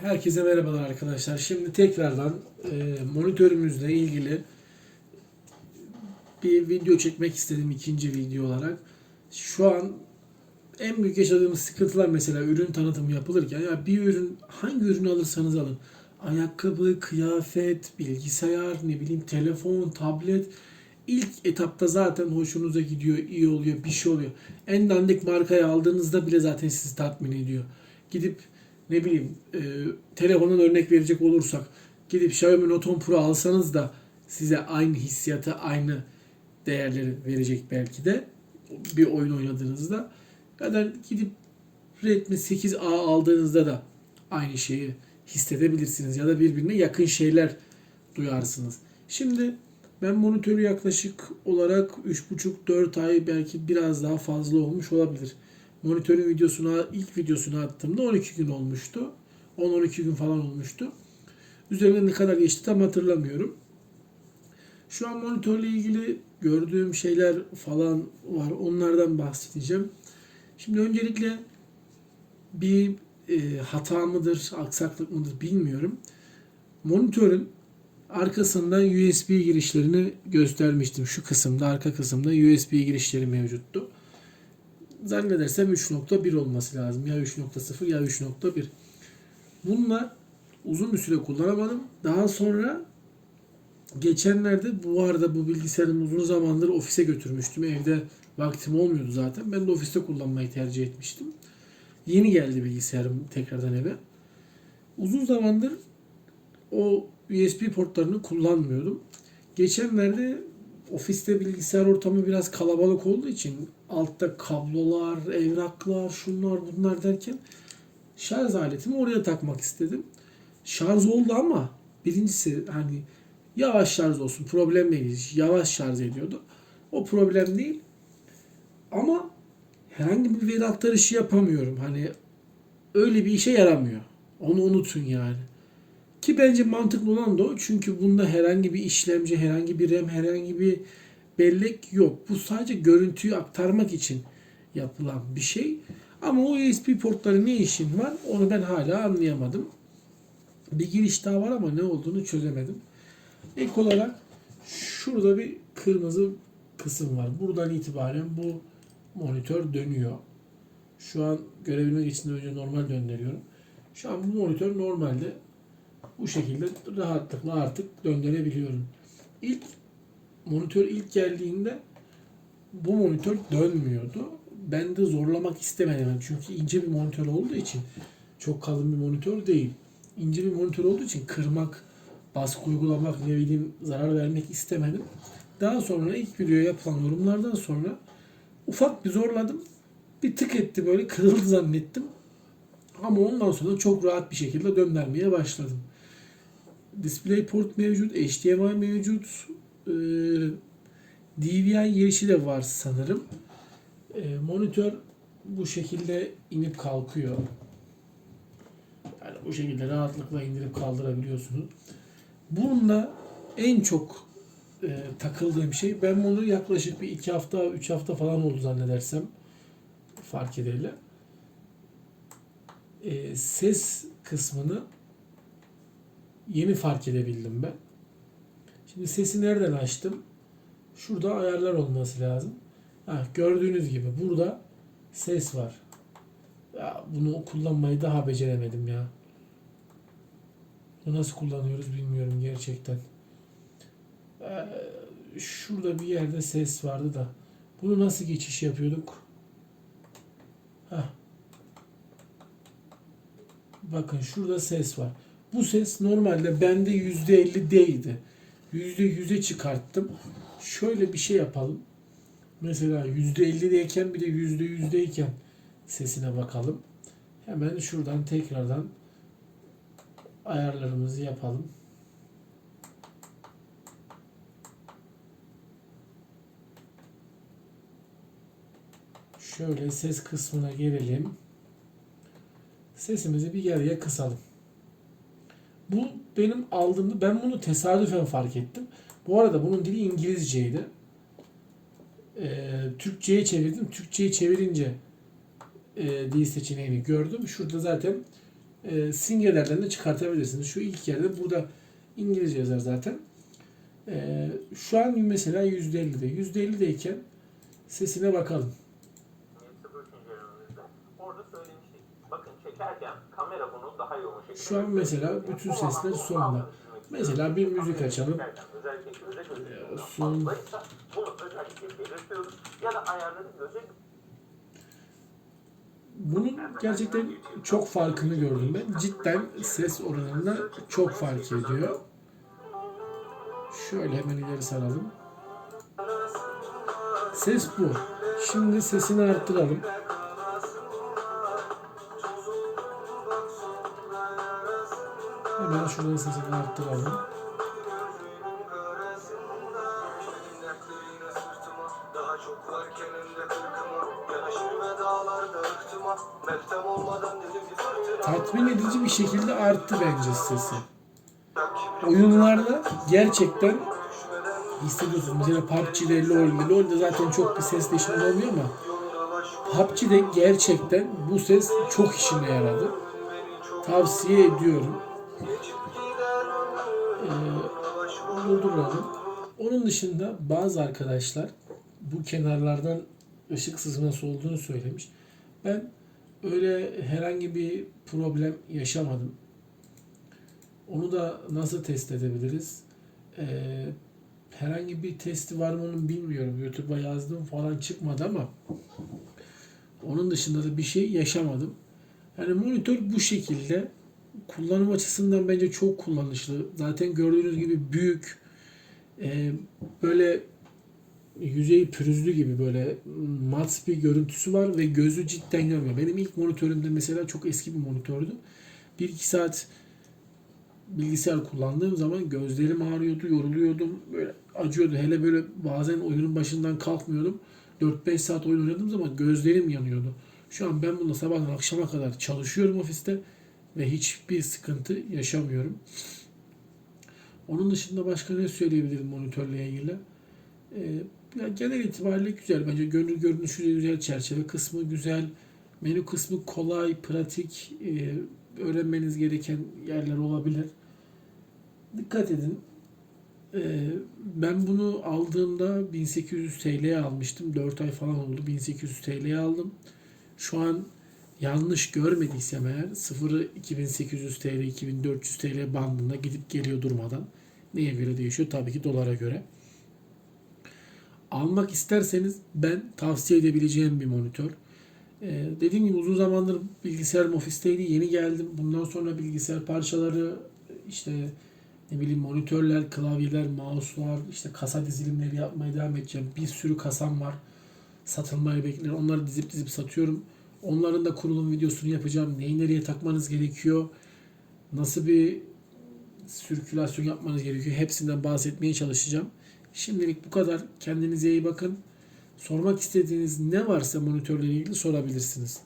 Herkese merhabalar arkadaşlar. Şimdi tekrardan e, monitörümüzle ilgili bir video çekmek istedim ikinci video olarak. Şu an en büyük yaşadığımız sıkıntılar mesela ürün tanıtımı yapılırken ya bir ürün hangi ürünü alırsanız alın. Ayakkabı, kıyafet, bilgisayar, ne bileyim telefon, tablet ilk etapta zaten hoşunuza gidiyor, iyi oluyor, bir şey oluyor. En dandik markayı aldığınızda bile zaten sizi tatmin ediyor. Gidip ne bileyim e, telefonun örnek verecek olursak gidip Xiaomi Note 10 Pro alsanız da size aynı hissiyatı, aynı değerleri verecek belki de bir oyun oynadığınızda. Ya da gidip Redmi 8A aldığınızda da aynı şeyi hissedebilirsiniz ya da birbirine yakın şeyler duyarsınız. Şimdi ben monitörü yaklaşık olarak 3,5-4 ay belki biraz daha fazla olmuş olabilir. Monitörün videosuna ilk videosunu attığımda 12 gün olmuştu. 10-12 gün falan olmuştu. Üzerine ne kadar geçti tam hatırlamıyorum. Şu an monitörle ilgili gördüğüm şeyler falan var. Onlardan bahsedeceğim. Şimdi öncelikle bir e, hata mıdır, aksaklık mıdır bilmiyorum. Monitörün arkasında USB girişlerini göstermiştim. Şu kısımda, arka kısımda USB girişleri mevcuttu. Zannedersem 3.1 olması lazım. Ya 3.0 ya 3.1. Bununla uzun bir süre kullanamadım. Daha sonra geçenlerde bu arada bu bilgisayarımı uzun zamandır ofise götürmüştüm. Evde vaktim olmuyordu zaten. Ben de ofiste kullanmayı tercih etmiştim. Yeni geldi bilgisayarım tekrardan eve. Uzun zamandır o USB portlarını kullanmıyordum. Geçenlerde ofiste bilgisayar ortamı biraz kalabalık olduğu için altta kablolar, evraklar, şunlar bunlar derken şarj aletimi oraya takmak istedim. Şarj oldu ama birincisi hani yavaş şarj olsun problem değil. Yavaş şarj ediyordu. O problem değil. Ama herhangi bir veri aktarışı yapamıyorum. Hani öyle bir işe yaramıyor. Onu unutun yani. Ki bence mantıklı olan da o. Çünkü bunda herhangi bir işlemci, herhangi bir RAM, herhangi bir bellek yok. Bu sadece görüntüyü aktarmak için yapılan bir şey. Ama o USB portları ne işin var onu ben hala anlayamadım. Bir giriş daha var ama ne olduğunu çözemedim. Ek olarak şurada bir kırmızı kısım var. Buradan itibaren bu monitör dönüyor. Şu an görebilmek için önce normal döndürüyorum. Şu an bu monitör normalde bu şekilde rahatlıkla artık döndürebiliyorum. İlk monitör ilk geldiğinde bu monitör dönmüyordu. Ben de zorlamak istemedim. Çünkü ince bir monitör olduğu için çok kalın bir monitör değil. İnce bir monitör olduğu için kırmak, baskı uygulamak, ne bileyim zarar vermek istemedim. Daha sonra ilk video yapılan yorumlardan sonra ufak bir zorladım. Bir tık etti böyle kırıldı zannettim. Ama ondan sonra çok rahat bir şekilde döndürmeye başladım. DisplayPort mevcut, HDMI mevcut, e, DVI girişi de var sanırım. E, monitör bu şekilde inip kalkıyor. Yani bu şekilde rahatlıkla indirip kaldırabiliyorsunuz. Bununla en çok e, takıldığım şey ben bunu yaklaşık bir iki hafta, üç hafta falan oldu zannedersem fark edeli. E, ses kısmını yeni fark edebildim ben. Şimdi sesi nereden açtım? Şurada ayarlar olması lazım. Ha, gördüğünüz gibi burada ses var. Ya bunu kullanmayı daha beceremedim ya. Bunu nasıl kullanıyoruz bilmiyorum gerçekten. Ee, şurada bir yerde ses vardı da. Bunu nasıl geçiş yapıyorduk? Heh. Bakın şurada ses var. Bu ses normalde bende %50 değildi. %100'e çıkarttım. Şöyle bir şey yapalım. Mesela %50'deyken bir de %100'deyken sesine bakalım. Hemen şuradan tekrardan ayarlarımızı yapalım. Şöyle ses kısmına gelelim. Sesimizi bir yarıya kısalım. Bu benim aldığımda ben bunu tesadüfen fark ettim. Bu arada bunun dili İngilizceydi. Ee, Türkçe'ye çevirdim. Türkçe'ye çevirince e, dil seçeneğini gördüm. Şurada zaten e, simgelerden de çıkartabilirsiniz. Şu ilk yerde burada İngilizce yazar zaten. E, şu an mesela %50'de. %50'deyken sesine bakalım. 0 ürünümüzde orada söylemiştik. Bakın çekerken Şu an mesela bütün sesler sonda. Mesela bir müzik açalım. Göze Bunun gerçekten çok farkını gördüm ben. Cidden ses oranında çok fark ediyor. Şöyle hemen ileri saralım. Ses bu. Şimdi sesini arttıralım. Hemen şuradan sesini arttıralım. Tatmin edici bir şekilde arttı bence sesi. Oyunlarda gerçekten hissediyorsunuz. Mesela PUBG'de, LoL'de, LoL'de zaten çok bir ses değişimi olmuyor ama PUBG'de gerçekten bu ses çok işime yaradı. Tavsiye ediyorum. Ee, durduralım. Onun dışında bazı arkadaşlar bu kenarlardan ışık sızması olduğunu söylemiş. Ben öyle herhangi bir problem yaşamadım. Onu da nasıl test edebiliriz? Ee, herhangi bir testi var mı onu bilmiyorum. YouTube'a yazdım falan çıkmadı ama onun dışında da bir şey yaşamadım. Yani monitör bu şekilde kullanım açısından bence çok kullanışlı. Zaten gördüğünüz gibi büyük e, böyle yüzeyi pürüzlü gibi böyle mat bir görüntüsü var ve gözü cidden görmüyor. Benim ilk monitörümde mesela çok eski bir monitördü. 1-2 saat bilgisayar kullandığım zaman gözlerim ağrıyordu, yoruluyordum. Böyle acıyordu. Hele böyle bazen oyunun başından kalkmıyordum. 4-5 saat oyun oynadığım zaman gözlerim yanıyordu. Şu an ben bununla sabahtan akşama kadar çalışıyorum ofiste ve hiçbir sıkıntı yaşamıyorum. Onun dışında başka ne söyleyebilirim monitörle ilgili? Ee, ya genel itibariyle güzel. Bence gönül görünüşü de güzel, çerçeve kısmı güzel, menü kısmı kolay, pratik, e, öğrenmeniz gereken yerler olabilir. Dikkat edin. Ee, ben bunu aldığımda 1800 TL'ye almıştım. 4 ay falan oldu. 1800 TL'ye aldım. Şu an yanlış görmediysem eğer sıfırı 2800 TL, 2400 TL bandında gidip geliyor durmadan. Neye göre değişiyor? Tabii ki dolara göre. Almak isterseniz ben tavsiye edebileceğim bir monitör. Ee, dediğim gibi uzun zamandır bilgisayarım ofisteydi. Yeni geldim. Bundan sonra bilgisayar parçaları işte ne bileyim monitörler, klavyeler, mouse'lar, işte kasa dizilimleri yapmaya devam edeceğim. Bir sürü kasam var. Satılmayı bekler. Onları dizip dizip satıyorum. Onların da kurulum videosunu yapacağım. Neyi nereye takmanız gerekiyor? Nasıl bir sirkülasyon yapmanız gerekiyor? Hepsinden bahsetmeye çalışacağım. Şimdilik bu kadar. Kendinize iyi bakın. Sormak istediğiniz ne varsa monitörle ilgili sorabilirsiniz.